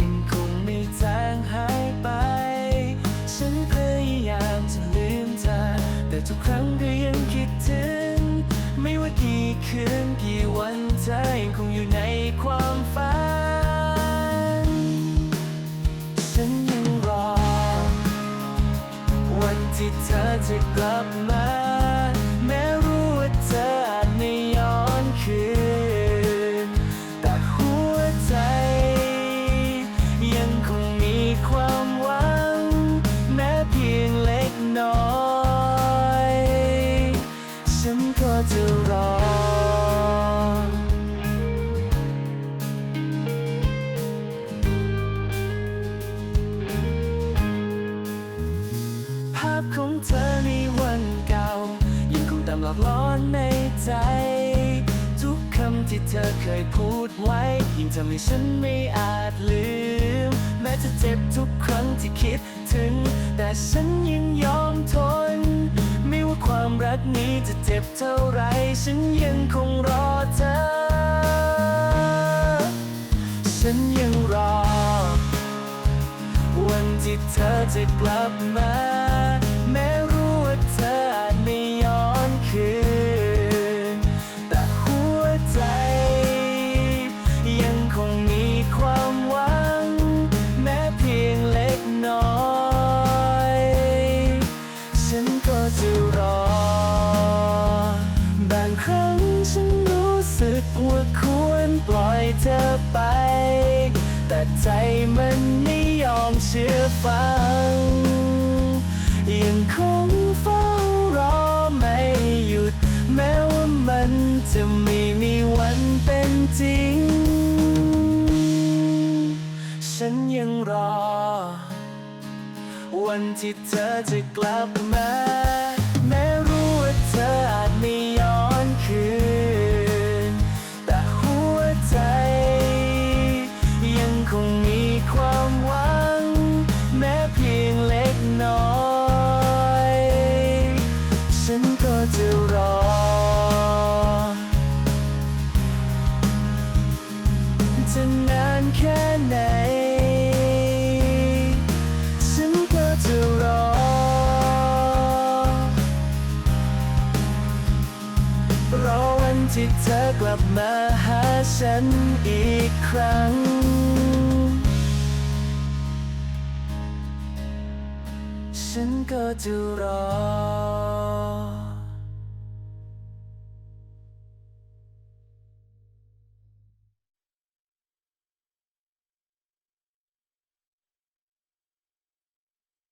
ยังคงไม่จางหายไป ฉันพยายามจะลืมเธอ แต่ทุกครั้งก็ยังคิดถึง ไม่ว่ากี่คืนกี่วันเธอยังคงอยู่ในความฝัน ฉันยังรอ วันที่เธอจะกลับมา แม้รู้ว่าเธออาจไม่ย้อนคืน จะรอ ภาพของเธอในวันเก่า ยังคงตามหลอกล้อนในใจ ทุกคำที่เธอเคยพูดไว้ ยิ่งทำให้ฉันไม่อาจลืม แม้จะเจ็บทุกครั้งที่คิดถึง แต่ฉัน นี้จะเจ็บเท่าไรฉันยังคงรอเธอ ฉันยังรอ วันที่เธอจะกลับมา ควรปล่อยเธอไป แต่ใจมันไม่ยอมเชื่อฟัง ยังคงเฝ้ารอไม่หยุด แม้ว่ามันจะไม่มีวันเป็นจริง ฉันยังรอ วันที่เธอจะกลับมา จะนานแค่ไหน ฉันก็จะรอ รอวันที่เธอกลับมาหาฉันอีกครั้งฉันก็จะรอ